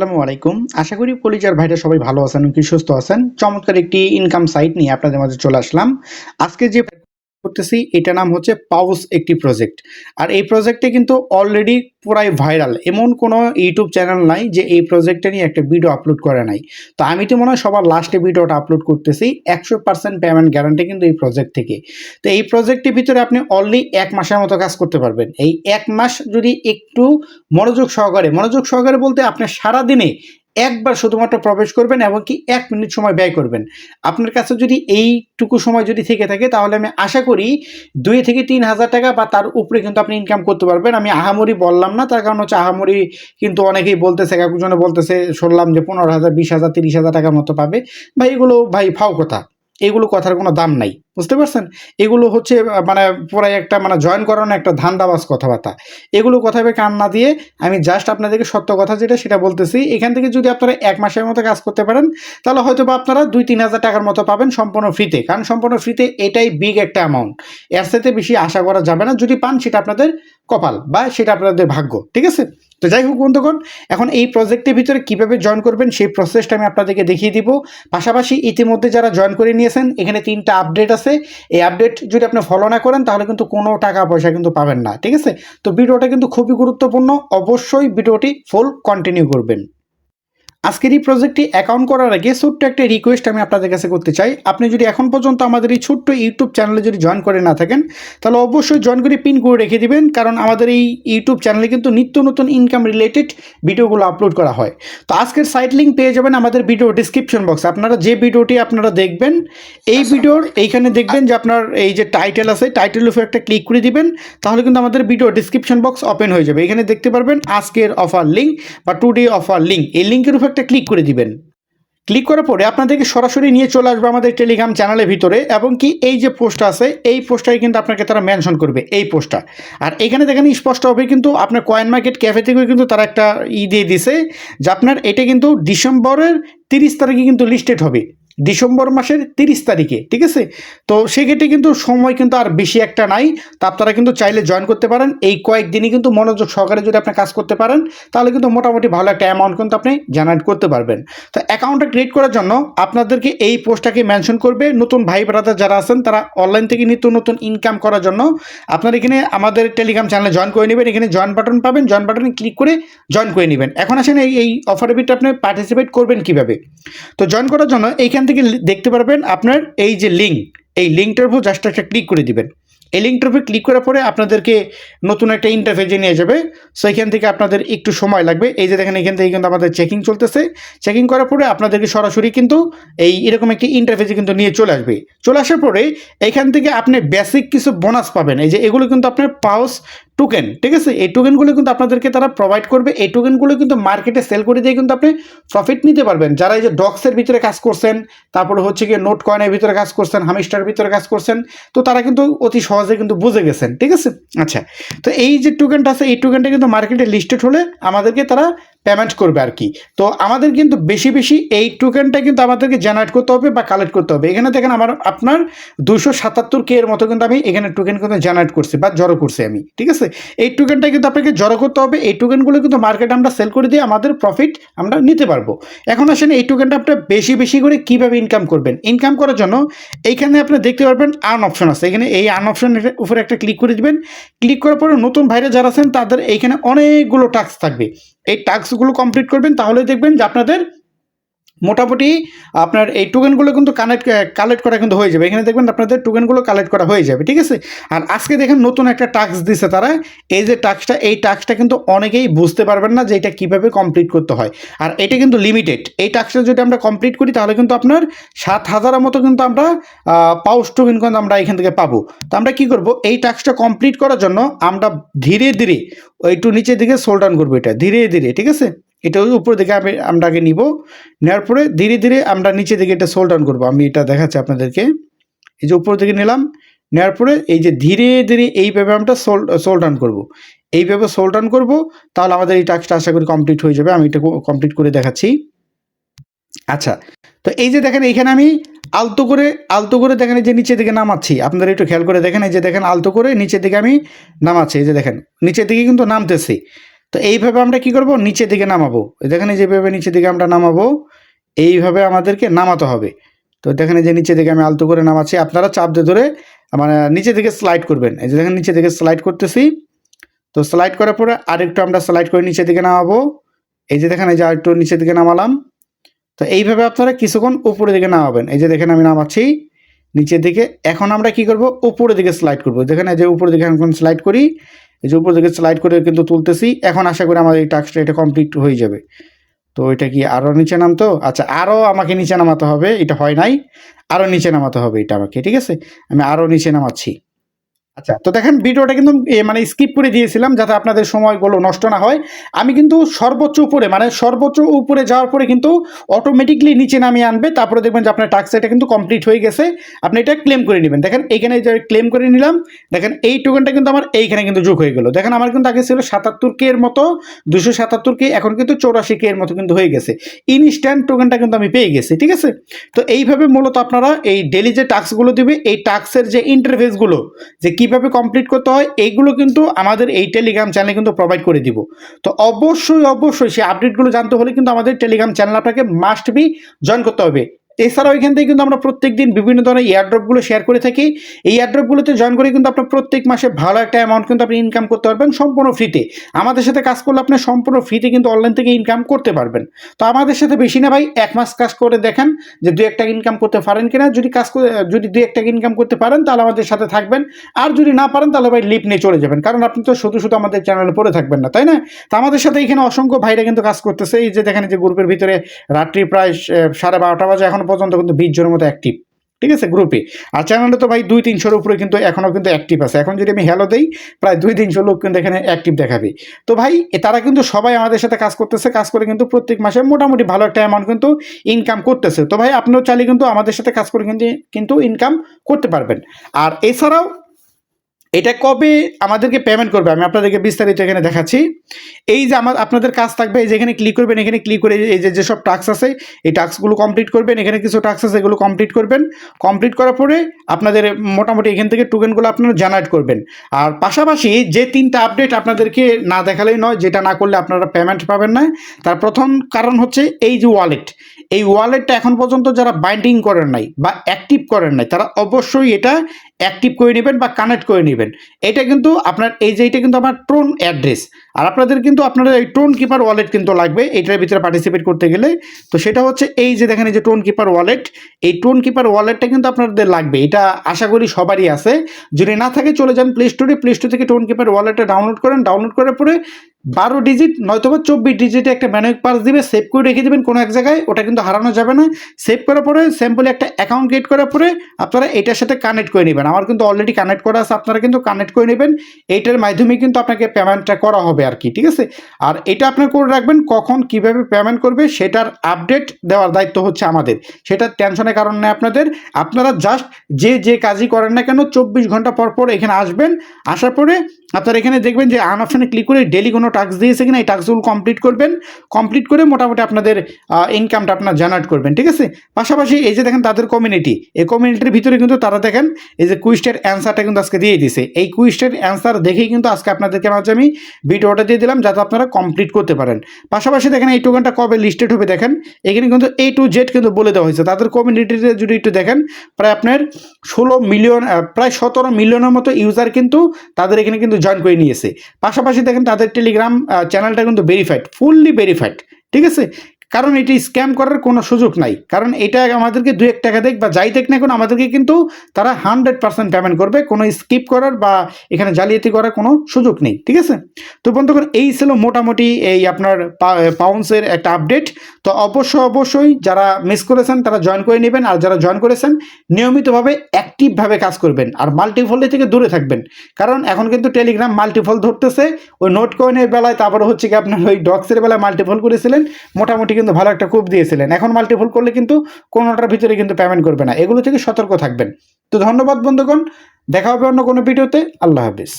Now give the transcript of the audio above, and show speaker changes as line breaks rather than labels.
আসসালামু আলাইকুম। আশা করি পলিচার ভাইরা সবাই ভালো আছেন কি সুস্থ আছেন। চমৎকার একটি ইনকাম সাইট নিয়ে আপনাদের মাঝে চলে আসলাম। আজকে যে করতেছি এটা নাম হচ্ছে পাউস একটি প্রজেক্ট আর এই প্রজেক্টে কিন্তু অলরেডি পুরাই ভাইরাল এমন কোনো ইউটিউব চ্যানেল নাই যে এই প্রজেক্টে নিয়ে একটা ভিডিও আপলোড করে নাই। তো আমি তো মনে হয় সবার লাস্টে ভিডিওটা আপলোড করতেছি, একশো পার্সেন্ট পেমেন্ট গ্যারান্টি কিন্তু এই প্রজেক্ট থেকে। তো এই প্রজেক্টের ভিতরে আপনি অনলি এক মাসের মতো কাজ করতে পারবেন। এই এক মাস যদি একটু মনোযোগ সহকারে মনোযোগ সহকারে বলতে আপনি সারাদিনে একবার শুধুমাত্র প্রবেশ করবেন এবং কি এক মিনিট সময় ব্যয় করবেন। আপনার কাছে যদি এইটুকু সময় যদি থেকে থাকে, তাহলে আমি আশা করি দুই থেকে তিন হাজার টাকা বা তার উপরে কিন্তু আপনি ইনকাম করতে পারবেন। আমি আহামরি বললাম না, তার কারণ হচ্ছে আহামরি কিন্তু অনেকেই বলতেছে একজনে বলতেছে, শুনলাম যে পনেরো হাজার, বিশ হাজার, তিরিশ হাজার টাকার মতো পাবে। ভাই, এগুলো ভাই, ফাও কথা। এগুলো কথার কোনো দাম নাই, বুঝতে পারছেন? এগুলো হচ্ছে মানে পুরাই একটা মানে জয়েন করানো একটা ধান্দাবাজ কথাবার্তা। এগুলো কথা ভেবে কান না দিয়ে আমি জাস্ট আপনাদেরকে সত্য কথা যেটা, সেটা বলতেছি। এখান থেকে যদি আপনারা এক মাসের মতো কাজ করতে পারেন, তাহলে হয়তো বা আপনারা দুই তিন হাজার টাকার মতো পাবেন সম্পূর্ণ ফ্রিতে কারণ সম্পূর্ণ ফ্রিতে এটাই বিগ একটা অ্যামাউন্ট এর সাথে বেশি আশা করা যাবে না। যদি পান, সেটা আপনাদের কপাল বা সেটা আপনাদের ভাগ্য। ঠিক আছে? তো যাই হোক বন্ধুগণ, এখন এই প্রজেক্টের ভিতরে কীভাবে জয়েন করবেন সেই প্রসেসটা আমি আপনাদেরকে দেখিয়ে দিব। পাশাপাশি ইতিমধ্যে যারা জয়েন করে নিয়েছেন, এখানে তিনটা আপডেট আছে। এই আপডেট যদি আপনি ফলো না করেন, তাহলে কিন্তু কোনো টাকা পয়সা কিন্তু পাবেন না, ঠিক আছে? তো ভিডিওটা কিন্তু খুবই গুরুত্বপূর্ণ। অবশ্যই ভিডিওটি ফুল কন্টিনিউ করবেন। আজকের এই প্রজেক্টটি অ্যাকাউন্ট করার আগে ছোট্ট একটা রিকোয়েস্ট আমি আপনাদের কাছে করতে চাই। আপনি যদি এখন পর্যন্ত আমাদের এই ছোট্ট ইউটিউব চ্যানেলে যদি জয়েন করে না থাকেন তাহলে অবশ্যই জয়েন করে পিন করে রেখে দিবেন কারণ আমাদের এই ইউটিউব চ্যানেলে কিন্তু নিত্য নতুন ইনকাম রিলেটেড ভিডিওগুলো আপলোড করা হয়। তো আজকের সাইট লিঙ্ক পেয়ে যাবেন আমাদের ভিডিও ডিসক্রিপশন বক্সে আপনারা যে ভিডিওটি আপনারা দেখবেন এই ভিডিওর এইখানে দেখবেন যে আপনার এই যে টাইটেল আছে টাইটেলের উপর একটা ক্লিক করে দিবেন তাহলে কিন্তু আমাদের ভিডিও ডিসক্রিপশন বক্স ওপেন হয়ে যাবে। এখানে দেখতে পারবেন আজকের অফার লিঙ্ক বা টুডে অফার লিঙ্ক এই লিঙ্কের উপর একটা ক্লিক করে দিবেন। ক্লিক করার পরে আপনাদেরকে সরাসরি নিয়ে চলে আসবে আমাদের টেলিগ্রাম চ্যানেলের ভিতরে এবং কি এই যে পোস্টটা আছে, এই পোস্টটাই কিন্তু আপনাকে তারা মেনশন করবে, এই পোস্টটা আর এখানে দেখেন স্পষ্ট হবে কিন্তু আপনার কয়েন মার্কেট ক্যাফে থেকেও কিন্তু তারা একটা ই দিয়ে দিছে যে আপনার এটা কিন্তু ডিসেম্বরের তিরিশ তারিখে কিন্তু লিস্টেড হবে। ডিসেম্বর মাসের তিরিশ তারিখে, ঠিক আছে? তো সেক্ষেত্রে কিন্তু সময় কিন্তু আর বেশি একটা নাই। তা আপনারা কিন্তু চাইলে জয়েন করতে পারেন। এই কয়েকদিনই কিন্তু মনোযোগ সহকারে যদি আপনি কাজ করতে পারেন, তাহলে কিন্তু মোটামুটি ভালো একটা অ্যামাউন্ট কিন্তু আপনি জেনারেট করতে পারবেন। তো অ্যাকাউন্টটা ক্রিয়েট করার জন্য আপনাদেরকে এই পোস্টটাকে মেনশন করবে নতুন ভাই ব্রাদার যারা আছেন, তারা অনলাইন থেকে নিত্য নতুন ইনকাম করার জন্য। আপনারা এখানে আমাদের টেলিগ্রাম চ্যানেলে জয়েন করে নেবেন। এখানে জয়েন বাটন পাবেন। জয়েন বাটনে ক্লিক করে জয়েন করে নেবেন। এখন আসেন এই ভিতরে আপনি পার্টিসিপেট করবেন কীভাবে? তো জয়েন করার জন্য এইখান থেকে দেখতে পারবেন আপনার এই যে লিঙ্ক এই লিঙ্কটার উপর জাস্ট একটা ক্লিক করে দিবেন। এই লিঙ্কটার উপর ক্লিক করার পরে আপনাদেরকে নতুন একটা ইন্টারফেসে নিয়ে যাবে। সো এখান থেকে আপনাদের একটু সময় লাগবে। এই যে দেখেন, এখান থেকে কিন্তু আমাদের চেকিং চলতেছে। চেকিং করার পরে আপনাদেরকে সরাসরি কিন্তু এই এরকম একটি ইন্টারফেসে কিন্তু নিয়ে চলে আসবে। চলে আসার পরে এখান থেকে আপনি বেসিক কিছু বোনাস পাবেন। এই যে এগুলো কিন্তু আপনার পাউস টোকেন ঠিক আছে? এই টোকেনগুলো কিন্তু আপনাদেরকে তারা প্রোভাইড করবে। এই টোকেনগুলো কিন্তু মার্কেটে সেল করে দিয়ে কিন্তু আপনি প্রফিট নিতে পারবেন। যারা এই যে ডক্সের ভিতরে কাজ করছেন, তারপরে হচ্ছে গিয়ে নোট কয়েনের ভিতরে কাজ করছেন হামিস্টার ভিতরে কাজ করছেন, তো তারা কিন্তু অতি সহজে কিন্তু বুঝে গেছেন, ঠিক আছে? আচ্ছা তো এই যে টোকেনটা আছে, এই টোকেনটা কিন্তু মার্কেটে লিস্টেড হলে আমাদেরকে তারা পেমেন্ট করবে আর কি। তো আমাদের কিন্তু বেশি বেশি এই টোকেনটা কিন্তু আমাদেরকে জেনারেট করতে হবে বা কালেক্ট করতে হবে। এখানে দেখেন আমার, আপনার দুশো সাতাত্তর কে এর মতো কিন্তু আমি এখানে টোকেন কিন্তু জেনারেট করছি বা জড়ো করছি আমি, ঠিক আছে? এই টোকেনটা কিন্তু আপনাকে জড়ো করতে হবে। এই টোকেনগুলো কিন্তু মার্কেটে আমরা সেল করে দিয়ে আমাদের প্রফিট আমরা নিতে পারব। এখন আসেন এই টোকেনটা আপনার বেশি বেশি করে কীভাবে ইনকাম করবেন? ইনকাম করার জন্য এইখানে আপনি দেখতে পারবেন আর্ন অপশন আছে। এখানে এই আর্ন অপশন উপরে একটা ক্লিক করে দিবেন। ক্লিক করার পরে নতুন ভাইরা যারা আছেন তাদের এইখানে অনেকগুলো টাস্ক থাকবে। এই টাস্কগুলো কমপ্লিট করবেন তাহলে দেখবেন যে আপনাদের মোটামুটি আপনার এই টোকেনগুলো কিন্তু কানেক্ট কালেক্ট করা কিন্তু হয়ে যাবে। এখানে দেখবেন আপনাদের টোকেনগুলো কালেক্ট করা হয়ে যাবে, ঠিক আছে? আর আজকে দেখেন নতুন একটা টাস্ক দিছে তারা। এই যে টাস্কটা এই টাস্কটা কিন্তু অনেকেই বুঝতে পারবেন না যে এটা কীভাবে কমপ্লিট করতে হয়। আর এটা কিন্তু লিমিটেড এই টাস্কটা যদি আমরা কমপ্লিট করি, তাহলে কিন্তু আপনার সাত হাজারের মতো কিন্তু আমরা পাউস টোকেন কিন্তু আমরা এখান থেকে পাবো। তো আমরা কি করব? এই টাস্কটা কমপ্লিট করার জন্য আমরা ধীরে ধীরে, একটু নিচের দিকে সোল করব এটা। ধীরে ধীরে, ঠিক আছে? এটা উপর দিকে আমি আমরা আগে নিব। নেওয়ার পরে ধীরে ধীরে আমরা নিচে দিকে এটা সোল ডাউন করব। আমি এটা দেখাচ্ছি আপনাদেরকে। এই যে উপর দিকে নিলাম। নেওয়ার পরে এই যে ধীরে ধীরে এইভাবে আমরা সোল সোল ডাউন করব। এইভাবে সোল ডাউন করব, তাহলে আমাদের এই টাস্কটা আশা করি কমপ্লিট হয়ে যাবে। আমি এটা কমপ্লিট করে দেখাচ্ছি। আচ্ছা তো এই যে দেখেন এইখানে আমি আলতো করে আলতো করে দেখেন এই যে নিচের দিকে নামাচ্ছি। আপনারা একটু খেয়াল করে দেখেন, এই যে দেখেন আলতো করে নিচের দিকে আমি নামাচ্ছি। এই যে দেখেন, নিচের দিকে কিন্তু নামতেছি। তো এইভাবে আমরা কি করব? নিচের দিকে নামাবো। দেখেন যেভাবে নিচের দিকে আমরা নামাবো, এইভাবে আমাদেরকে নামাতে হবে। তো দেখেন যে নিচে দিকে আমি আলতো করে নামাচ্ছি। আপনারা চাপ দিয়ে ধরে মানে নিচে দিকে স্লাইড করবেন। এই যে দেখেন নিচে দিকে স্লাইড করতেছি। তো স্লাইড করার পরে আরেকটু আমরা স্লাইড করে নিচে দিকে নামাবো। এই যে দেখেন, এই যে আরেকটু নিচের দিকে নামালাম। তো এইভাবে আপনারা কিছুক্ষণ উপরের দিকে নামাবেন। এই যে দেখেন আমি নামাচ্ছি। নিচের দিকে, এখন আমরা কি করব? উপরের দিকে স্লাইড করব। দেখেন এই যে উপরের দিকে এখন স্লাইড করি। এই যে উপর থেকে স্লাইড করে কিন্তু তুলতেছি। এখন আশা করি আমার এই টাস্কটা এটা কমপ্লিট হয়ে যাবে। তো এটা কি আরও নিচে নামতো? আচ্ছা আরও আমাকে নিচে নামাতে হবে, এটা হয় নাই। আরও নিচে নামাতে হবে এটা আমাকে, ঠিক আছে? আমি আরও নিচে নামাচ্ছি। আচ্ছা তো দেখেন ভিডিওটা কিন্তু মানে স্কিপ করে দিয়েছিলাম যাতে আপনাদের সময়গুলো নষ্ট না হয়। আমি কিন্তু সর্বোচ্চ উপরে মানে সর্বোচ্চ উপরে যাওয়ার পরে কিন্তু অটোমেটিকলি নিচে নামিয়ে আনবে, তারপরে দেখবেন যে আপনার টাস্ক এটা কিন্তু কমপ্লিট হয়ে গেছে। আপনি এটা ক্লেম করে নেবেন। দেখেন এইখানে যে ক্লেম করে নিলাম, দেখেন এই টোকেনটা কিন্তু আমার এইখানে কিন্তু যোগ হয়ে গেল। দেখেন, আমার কিন্তু আগে ছিল সাতাত্তর কে এর মতো দুশো সাতাত্তর কে, এখন কিন্তু চৌরাশি কে এর মতো কিন্তু হয়ে গেছে। ইনস্ট্যান্ট টোকেনটা কিন্তু আমি পেয়ে গেছি, ঠিক আছে? তো এইভাবে মূলত আপনারা এই ডেলি যে টাস্কগুলো দিবে, এই টাস্কের যে ইন্টারফেসগুলো যে কীভাবে কমপ্লিট করতে হয় এইগুলো কিন্তু আমাদের এই টেলিগ্রাম চ্যানেলে কিন্তু প্রোভাইড করে দিব। তো অবশ্যই অবশ্যই সেই আপডেটগুলো জানতে হলে কিন্তু আমাদের টেলিগ্রাম চ্যানেল আপনাকে মাস্ট বি জয়েন করতে হবে। এছাড়াও এখান থেকে কিন্তু আমরা প্রত্যেক দিন বিভিন্ন ধরনের এয়ারড্রপগুলো শেয়ার করে থাকি। এই এয়ারড্রপগুলোতে জয়েন করে কিন্তু আপনার প্রত্যেক মাসে ভালো একটা অ্যামাউন্ট কিন্তু আপনি ইনকাম করতে পারবেন সম্পূর্ণ ফ্রিতে আমাদের সাথে কাজ করলে আপনি সম্পূর্ণ ফ্রিতে কিন্তু অনলাইন থেকে ইনকাম করতে পারবেন। তো আমাদের সাথে বেশি না ভাই, এক মাস কাজ করে দেখেন যে দু একটা ইনকাম করতে পারেন কিনা। যদি কাজ যদি দু একটা ইনকাম করতে পারেন, তাহলে আমাদের সাথে থাকবেন। আর যদি না পারেন, তাহলে ভাই লিপ নিয়ে চলে যাবেন। কারণ আপনি তো শুধু শুধু আমাদের চ্যানেলে পড়ে থাকবেন না, তাই না? তো আমাদের সাথে এখানে অসংখ্য ভাইরা কিন্তু কাজ করতেছে। এই যে দেখেন যে গ্রুপের ভিতরে রাত্রি প্রায় সাড়ে বারোটা বাজে, এখনও পর্যন্ত কিন্তু বিশ জনের মতো অ্যাক্টিভ ঠিক আছে গ্রুপে আর চ্যানেলে তো ভাই দুই তিনশোর উপরে কিন্তু এখনও কিন্তু অ্যাক্টিভ আছে। এখন যদি আমি হ্যালো দেই, প্রায় দুই তিনশো লোক কিন্তু এখানে অ্যাক্টিভ দেখাবে। তো ভাই তারা কিন্তু সবাই আমাদের সাথে কাজ করতেছে, কাজ করে কিন্তু প্রত্যেক মাসে মোটামুটি ভালো একটা অ্যামাউন্ট কিন্তু ইনকাম করতেছে। তো ভাই, আপনিও চাইলে কিন্তু আমাদের সাথে কাজ করে কিন্তু কিন্তু ইনকাম করতে পারবেন। আর এছাড়াও এটা কবে আমাদেরকে পেমেন্ট করবে? আমি আপনাদেরকে বিস্তারিত এখানে দেখাচ্ছি। এই যে আমার আপনাদের কাজ থাকবে, এই যে এখানে ক্লিক করবেন, এখানে ক্লিক করে এই যে যেসব টাস্ক আছে, এই টাস্কগুলো কমপ্লিট করবেন, এখানে কিছু টাস্ক আছে, এগুলো কমপ্লিট করবেন। কমপ্লিট করার পরে আপনাদের মোটামুটি এখান থেকে টোকেনগুলো আপনারা জেনারেট করবেন। আর পাশাপাশি যে তিনটা আপডেট আপনাদেরকে না দেখালেই নয়, যেটা না করলে আপনারা পেমেন্ট পাবেন না। তার প্রথম কারণ হচ্ছে এই যে ওয়ালেট এই ওয়ালেটটা এখন পর্যন্ত যারা বাইন্ডিং করেন নাই বা অ্যাক্টিভ করেন নাই, তারা অবশ্যই এটা অ্যাক্টিভ করে নেবেন বা কানেক্ট করে নেবেন। এটা কিন্তু আপনার, এই যে এটা কিন্তু আমার টোন অ্যাড্রেস আর আপনাদের কিন্তু, আপনাদের এই টোন কিপার ওয়ালেট কিন্তু লাগবে এইটার ভিতরে পার্টিসিপেট করতে গেলে। তো সেটা হচ্ছে এই যে দেখেন, এই যে টোন কিপার ওয়ালেট এই টোন কিপার ওয়ালেটটা কিন্তু আপনাদের লাগবে। এটা আশা করি সবারই আছে। যদি না থাকে, চলে যান প্লে স্টোরে প্লে স্টোর থেকে টোন কিপার ওয়ালেটটা ডাউনলোড করেন। ডাউনলোড করার পরে বারো ডিজিট নয়তোবা চব্বিশ ডিজিটে একটা ম্যানুয়াল পাস দিবে সেভ করে রেখে দেবেন কোনো এক জায়গায়, ওটা কিন্তু হারানো যাবে না। সেভ করার পরে স্যাম্পলি একটা অ্যাকাউন্ট ক্রিয়েট করার পরে আপনারা এটার সাথে কানেক্ট করে নেবেন। আমার কিন্তু অলরেডি কানেক্ট করা আছে, আপনারা কিন্তু কানেক্ট করে নেবেন। এইটার মাধ্যমে কিন্তু আপনাকে পেমেন্টটা করা হবে আর কি, ঠিক আছে? আর এটা আপনার করে রাখবেন, কখন কীভাবে পেমেন্ট করবে সেটার আপডেট দেওয়ার দায়িত্ব হচ্ছে আমাদের। সেটা টেনশনের কারণ নেই আপনাদের। আপনারা জাস্ট যে যে কাজই করেন না কেন, চব্বিশ ঘণ্টা পর পর এখানে আসবেন। আসার পরে আপনারা এখানে দেখবেন যে আন অপশানে ক্লিক করে ডেলি কোনো টাস্ক দিয়েছে কিনা, এই টাস্কগুলো কমপ্লিট করবেন। কমপ্লিট করে মোটামুটি আপনাদের ইনকামটা আপনার জেনারেট করবেন, ঠিক আছে? পাশাপাশি এই যে দেখেন তাদের কমিউনিটি এই কমিউনিটির ভিতরে কিন্তু তারা দেখেন, এই যে কুইস্টের অ্যান্সারটা কিন্তু আজকে দিয়ে দিছে এই কুইস্টের অ্যান্সার দেখেই কিন্তু আজকে আপনাদেরকে মাঝে আমি ভিডিওটা দিয়ে দিলাম, যাতে আপনারা কমপ্লিট করতে পারেন। পাশাপাশি দেখেন এই টোকেনটা কবে লিস্টেড হবে দেখেন, এখানে কিন্তু এ টু জেড কিন্তু বলে দেওয়া হয়েছে। তাদের কমিউনিটিতে যদি একটু দেখেন, প্রায় আপনার ষোলো মিলিয়ন প্রায় সতেরো মিলিয়নের মতো ইউজার কিন্তু তাদের এখানে কিন্তু জয়েন করে নিয়েছে। পাশাপাশি দেখেন তাদের টেলিগ্রাম চ্যানেলটা কিন্তু ভেরিফাইড ফুললি ভেরিফাইড ঠিক আছে? কারণ এটি স্ক্যাম করার কোনো সুযোগ নাই। কারণ এটা আমাদেরকে দু এক টাকা দেখ বা যাই দেখ না এখন আমাদেরকে কিন্তু তারা হান্ড্রেড পার্সেন্ট পেমেন্ট করবে। কোনো স্কিপ করার বা এখানে জালিয়াতি করার কোনো সুযোগ নেই, ঠিক আছে? তো বন্ধুগণ, এই ছিল মোটামুটি এই আপনার পাউন্সের একটা আপডেট তো অবশ্যই অবশ্যই যারা মিস করেছেন, তারা জয়েন করে নেবেন। আর যারা জয়েন করেছেন, নিয়মিতভাবে অ্যাক্টিভভাবে কাজ করবেন। আর মাল্টিফল থেকে দূরে থাকবেন। কারণ এখন কিন্তু টেলিগ্রাম মাল্টিফল ধরতেছে। ওই নোট কয়েনের বেলায় তারপরে হচ্ছে কি আপনার ওই ডক্সের বেলায় মাল্টিফল করেছিলেন। মোটামুটি কিন্তু ভালো একটা কুপ দিয়েছিলেন। এখন মাল্টিফল করলে কিন্তু কোনোটার ভিতরে কিন্তু পেমেন্ট করবে না। এগুলো থেকে সতর্ক থাকবেন। তো ধন্যবাদ বন্ধুগণ। দেখা হবে অন্য কোনো ভিডিওতে আল্লাহ হাফিজ।